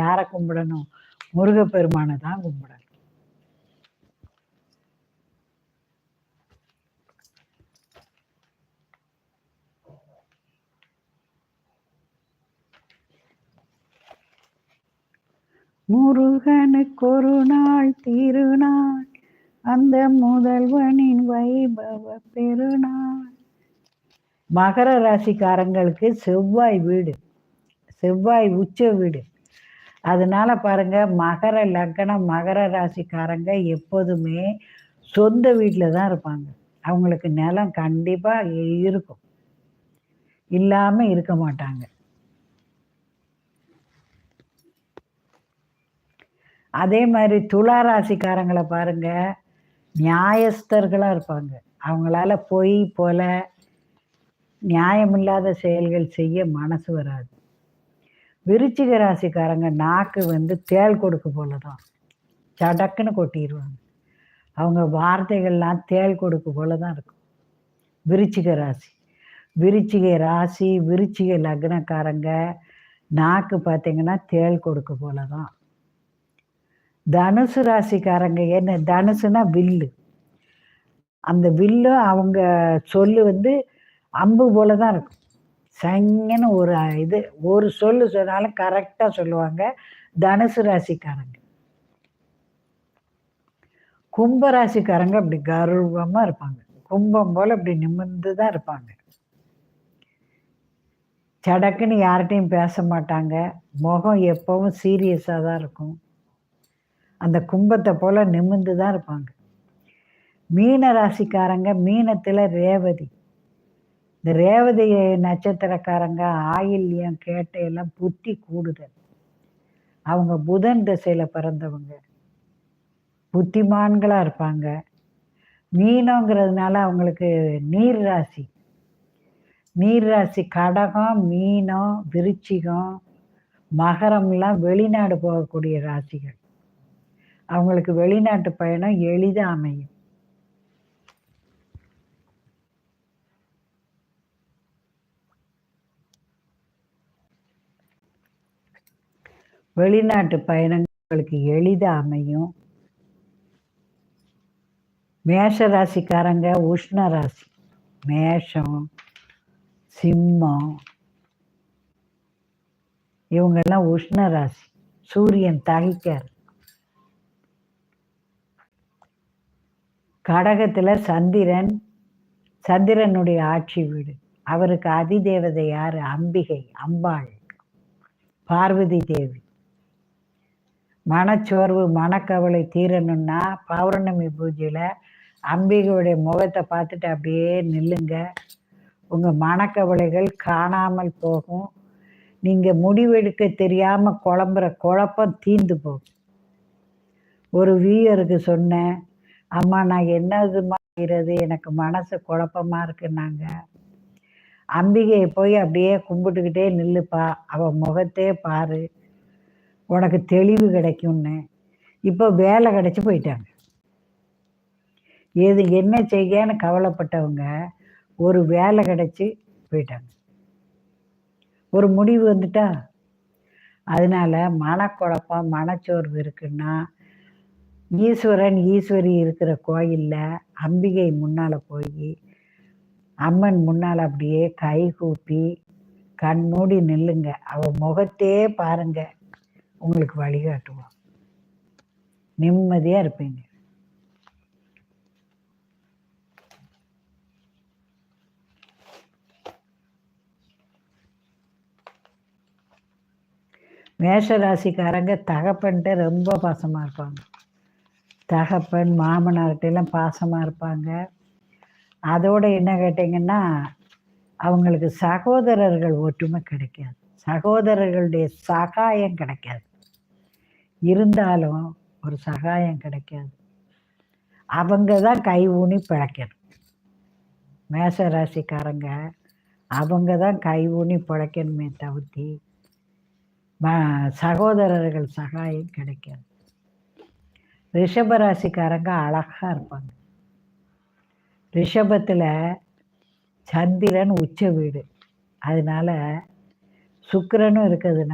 யாரை கும்பிடணும்? முருகப்பெருமானை தான் கும்பிடணும். முருகனுக்கு ஒரு நாள் திருநாள் அந்த முதல்வனின் வைபவ பெருநாள். மகர ராசிக்காரங்களுக்கு செவ்வாய் வீடு செவ்வாய் உச்ச வீடு. அதனால பாருங்க மகர லக்னம் மகர ராசிக்காரங்க எப்போதுமே சொந்த வீட்டில் தான் இருப்பாங்க. அவங்களுக்கு நிலம் கண்டிப்பாக இருக்கும். இல்லாமல் இருக்க மாட்டாங்க. அதே மாதிரி துலா ராசிக்காரங்களை பாருங்க நியாயஸ்தர்களாக இருப்பாங்க. அவங்களால பொய் போல நியாயமில்லாத செயல்கள் செய்ய மனசு வராது. விருச்சிக ராசிக்காரங்க நாக்கு வந்து தேள் கொடுக்கு போல தான் சடக்குன்னு கொட்டிடுவாங்க அவங்க வார்த்தைகள்லாம் தேள் கொடுக்கு போல தான் இருக்கும். விருச்சிக ராசி. விருச்சிகை ராசி விருச்சிகை லக்னக்காரங்க நாக்கு பார்த்தீங்கன்னா தேள் கொடுக்கு போல தான் தனுசு ராசிக்காரங்க என்ன தனுசுனா வில்லு. அந்த வில்லு அவங்க சொல்லு வந்து அம்பு போல தான் இருக்கும். சங்கன்னு ஒரு இது ஒரு சொல்லு சொன்னாலும் கரெக்டாக சொல்லுவாங்க தனுசு ராசிக்காரங்க. கும்ப ராசிக்காரங்க அப்படி கர்வமாக இருப்பாங்க. கும்பம் போல் அப்படி நிமிர்ந்து தான் இருப்பாங்க. சடக்குன்னு யார்கிட்டையும் பேச மாட்டாங்க. முகம் எப்பவும் சீரியஸாக தான் இருக்கும். அந்த கும்பத்தை போல் நிமிர்ந்து தான் இருப்பாங்க. மீன ராசிக்காரங்க மீனத்தில் ரேவதி. இந்த ரேவதி நட்சத்திரக்காரங்க ஆயில்யம் கேட்டையெல்லாம் புத்தி கூடுதல் அவங்க புதன் திசையில் பிறந்தவங்க. புத்திமான்களாக இருப்பாங்க. மீனங்கிறதுனால அவங்களுக்கு நீர் ராசி. நீர் ராசி கடகம் மீனம் விருச்சிகம் மகரம்லாம் வெளிநாடு போகக்கூடிய ராசிகள். அவங்களுக்கு வெளிநாட்டு பயணம் எளிதாக அமையும். வெளிநாட்டு பயணங்களுக்கு எளிதாக அமையும். மேஷ ராசிக்காரங்க உஷ்ண ராசி. மேஷம் சிம்மம். இவங்கெல்லாம் உஷ்ண ராசி. சூரியன் தகிக்கார். கடகத்தில் சந்திரன். சந்திரனுடைய ஆட்சி வீடு. அவருக்கு அதிதேவதை யார்? அம்பிகை அம்பாள். பார்வதி தேவி. மனச்சோர்வு மனக்கவலை தீரணும்னா பௌர்ணமி பூஜையில் அம்பிகையுடைய முகத்தை பார்த்துட்டு அப்படியே நில்லுங்க. உங்கள் மனக்கவலைகள் காணாமல் போகும். நீங்கள் முடிவெடுக்க தெரியாமல் குழம்புற குழப்பம் தீந்து போகும். ஒரு வீயருக்கு சொன்னேன் அம்மா நான் என்னது செய்கிறது எனக்கு மனசு குழப்பமாக இருக்குன்னாங்க. அம்பிகையை போய் அப்படியே கும்பிட்டுக்கிட்டே நில்லுப்பா. அவள் முகத்தே பாரு. உனக்கு தெளிவு கிடைக்கும்னு. இப்போ வேலை கிடைச்சி போயிட்டாங்க. எது என்ன செய்யன்னு கவலைப்பட்டவங்க ஒரு வேலை கிடைச்சி போயிட்டாங்க. ஒரு முடிவு வந்துட்டா. அதனால மனக்குழப்பம் மனச்சோர்வு இருக்குன்னா ஈஸ்வரன் ஈஸ்வரி இருக்கிற கோயிலில் அம்பிகை முன்னால் போய் அம்மன் முன்னால் அப்படியே கை கூப்பி கண் மூடி நில்லுங்க. அவள் முகத்தே பாருங்கள் உங்களுக்கு வழிகாட்டுவோம் நிம்மதியாக இருப்பீங்க. மேஷராசிக்காரங்க தகப்பன்ட்டு ரொம்ப பாசமாக இருப்பாங்க. தகப்பன் மாமனார்கிட்டலாம் பாசமாக இருப்பாங்க. அதோடு என்ன கேட்டிங்கன்னா அவங்களுக்கு சகோதரர்கள் ஒற்றுமை கிடைக்காது. சகோதரர்களுடைய சகாயம் கிடைக்காது. இருந்தாலும் ஒரு சகாயம் கிடைக்காது. அவங்க தான் கை ஊனி பிழைக்கணும். மேச ராசிக்காரங்க அவங்க தான் கை ஊனி பிழைக்கணுமே தவிர்த்தி சகோதரர்கள் சகாயம் கிடைக்காது. ரிஷபராசிக்காரங்க அழகாக இருப்பாங்க. ரிஷபத்தில் சந்திரன் உச்ச வீடு. அதனால சுக்கரனும் இருக்கிறதுனால